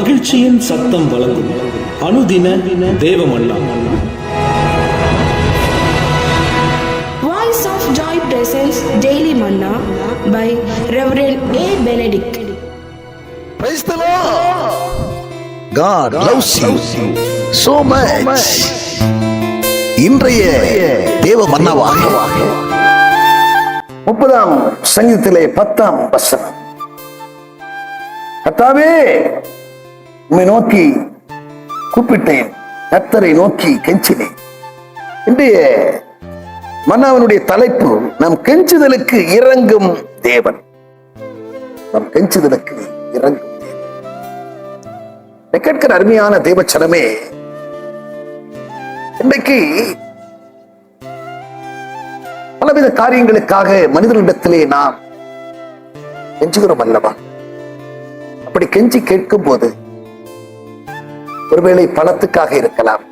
மகிழ்ச்சியின் சத்தம் வழங்கும் அனுதின தேவமல்லா Voice of Joy presents Daily Manna by Reverend A. Benedict. Praise the Lord. God loves you so much. இன்றைய தேவ மன்னவாக முப்பதாம் சங்கீதத்திலே பத்தாம் வசனம் கர்த்தாவே உம்மை நோக்கி கூப்பிட்டேன். கத்தரை நோக்கி கெஞ்சினேன். இன்றைய மன்னாவனுடைய தலைப்பு நம் கெஞ்சுதலுக்கு இறங்கும் தேவன். நம் கெஞ்சுதலுக்கு இறங்கும் தேவன். கேட்கிற அருமையான தேவச்சனமே இன்றைக்கு பலவித காரியங்களுக்காக மனிதனிடத்திலே நாம் கெஞ்சுகிறோம் அல்லவா? அப்படி கெஞ்சி கேட்கும் போது ஒருவேளை பணத்துக்காக இருக்கலாம்.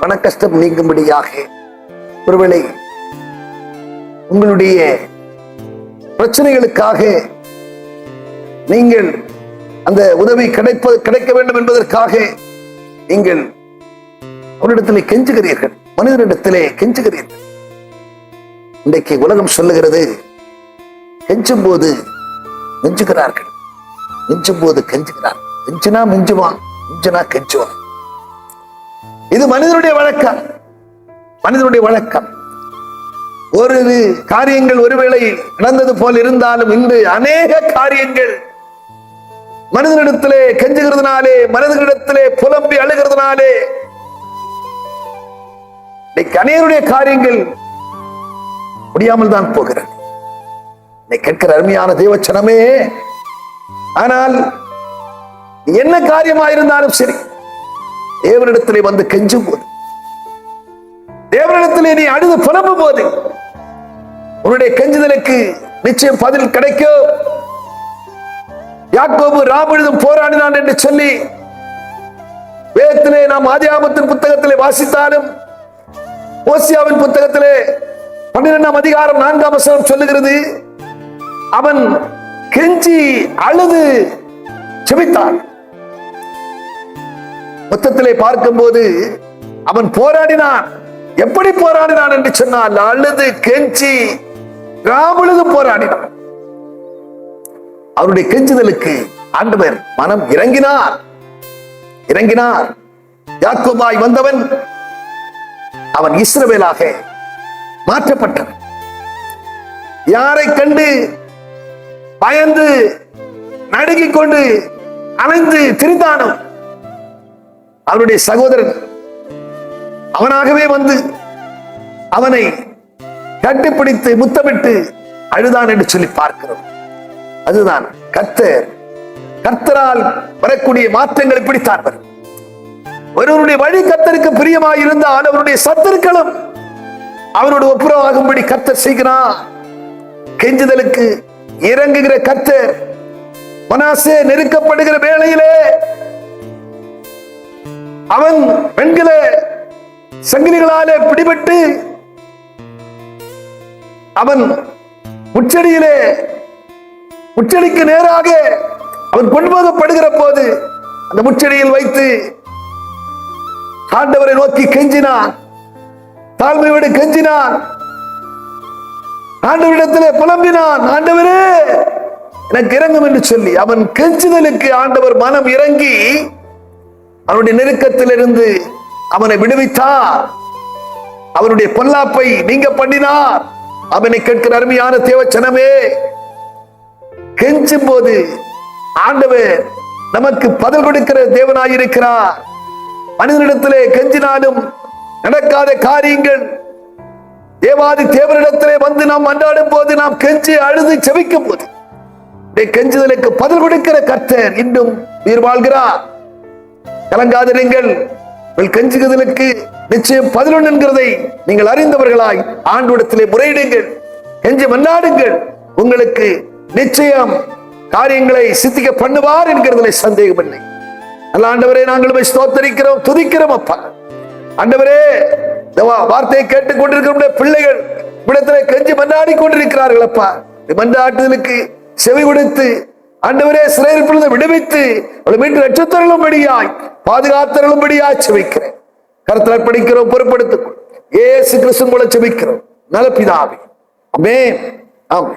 பண கஷ்டம் நீங்கும்படியாக ஒருவேளை உங்களுடைய பிரச்சனைகளுக்காக நீங்கள் அந்த உதவி கிடைப்பது கிடைக்க வேண்டும் என்பதற்காக நீங்கள் அவரிடத்திலே கெஞ்சுகிறீர்கள். மனிதனிடத்திலே கெஞ்சுகிறீர்கள். இன்றைக்கு உலகம் சொல்லுகிறது கெஞ்சும் போது மிஞ்சுகிறார்கள் மிஞ்சும் போது கெஞ்சுகிறார் மிஞ்சினா மிஞ்சுவான் மிஞ்சினா கெஞ்சுவான் இது மனிதனுடைய வழக்கம். மனிதனுடைய வழக்கம். ஒரு காரியங்கள் ஒருவேளை நடந்தது போல் இருந்தாலும் இன்று அநேக காரியங்கள் மனிதனிடத்திலே கெஞ்சுகிறதுனாலே மனிதனிடத்திலே புலம்பி அழுகிறதுனாலே இன்னைக்கு அநேகருடைய காரியங்கள் முடியாமல் தான் போகிறது. நீ கேட்கிற அருமையான தேவச்சனமே ஆனால் என்ன காரியமாயிருந்தாலும் சரி தேவனிடத்திலே வந்து கெஞ்சும் போது தேவனிடத்திலே நீ அழுது புலம்பும் போது உன்னுடைய கெஞ்சுதலுக்கு நிச்சயம் பதில் கிடைக்கும். யாக்கோபு ராமழுதும் போராடினான் என்று சொல்லி வேதத்திலே நாம் ஆதியாமத்தின் புத்தகத்திலே வாசித்தாலும் ஓசியாவின் புத்தகத்திலே பன்னிரெண்டாம் அதிகாரம் நான்காம் வசனம் சொல்லுகிறது அவன் கெஞ்சி அழுது செபித்தான். மொத்தத்திலே பார்க்கும்போது அவன் போராடினான். எப்படி போராடினான் என்று சொன்னால் அழுது கெஞ்சி ராமுழுது போராடினான். அவருடைய கெஞ்சுதலுக்கு ஆண்டவர் மனம் இறங்கினார். இறங்கினார். யாக்கோபாய் வந்தவன் அவன் இஸ்ரவேலாக மாற்றப்பட்டவன். யாரை கண்டு பயந்து நடுங்கிக் கொண்டு அலைந்து திரிந்தானோ? அவனுடைய சகோதரன் அவனாகவே வந்து அவனை கட்டுப்பிடித்து முத்தமிட்டு அழுதான் என்று சொல்லி பார்க்கிறோம். அதுதான் கர்த்தர். கர்த்தரால் வரக்கூடிய மாற்றங்கள் இப்படித்தான் வரும் ஒருவருடைய வழி கத்தருக்கு பிரியமாக இருந்தால் அவருடைய சத்துருக்களும் அவனோட ஒப்புரவாகும்படி கத்த செய்கிறான் கெஞ்சுதலுக்கு இறங்குகிற கத்தர் மனாசே நெருக்கப்படுகிற வேளையிலே அவன் பெண்களே சங்கிலிகளாலே பிடிபட்டு அவன் உச்சடியிலே முச்சடிக்கு நேராக அவன் கொண்டு போகப்படுகிற போது அந்த முச்சடியில் வைத்து ஆண்டவரை நோக்கி கெஞ்சினான். தாழ்மையோடு கெஞ்சினான். ஆண்டவரிடத்திலே புலம்பினான். ஆண்டவரே எனக்கு இறங்கும் என்று சொல்லி அவன் கெஞ்சுதலுக்கு ஆண்டவர் மனம் இறங்கி அவனுடைய நெருக்கத்திலிருந்து அவனை விடுவித்தார். அவனுடைய பொல்லாப்பை நீங்க பண்ணினார். அவனை கேட்கிற அருமையான தேவச்சனமே கெஞ்சும் போது ஆண்டவர் நமக்கு பதில் கொடுக்கிற தேவனாயிருக்கிறார் மனிதனிடத்திலே கெஞ்சினாலும் நடக்காத காரியங்கள் தேவாதி தேவனிடத்திலே வந்து நாம் அன்றாடும் போது நாம் கெஞ்சி அழுது செவிக்கும் போது கெஞ்சுதலுக்கு பதில் கொடுக்கிற கர்த்தர் இன்னும் உயிர் வாழ்கிறார். கலங்காதிருங்கள் உங்கள் கெஞ்சுதலுக்கு நிச்சயம் பதிலொன்று என்கிறதை நீங்கள் அறிந்தவர்களாய் ஆண்டுடத்திலே முறையிடுங்கள். கெஞ்சி மன்னாடுங்கள். உங்களுக்கு நிச்சயம் காரியங்களை சித்திக்க பண்ணுவார் என்கிறதுல சந்தேகம் இல்லை நல்ல ஆண்டவரே நாங்கள் ஸ்தோத்தரிக்கிறோம் துதிக்கிறோம் அப்பா. ஆண்டவரே வா- வார்த்தையை கேட்டுக் கொண்டிருக்கிற பிள்ளைகள் இடத்துல கெஞ்சி மன்னாடி கொண்டிருக்கிறார்கள் அப்பா. இந்த மன்றாட்டுதலுக்கு செவி கொடுத்து ஆண்டவரே சிறையிருப்பிலிருந்து விடுவித்து அவளை மீண்டும் ரட்சத்தருளும்படியாய் பாதுகாத்தருளும்படியாய் செபிக்கிறேன். கருத்தில் படிக்கிறோம் பொறுப்படுத்திக் ஏசு கிருஷ்ணன் கிறிஸ்து மூலம் செபிக்கிறோம். நல பிதாவே. அமே ஆமே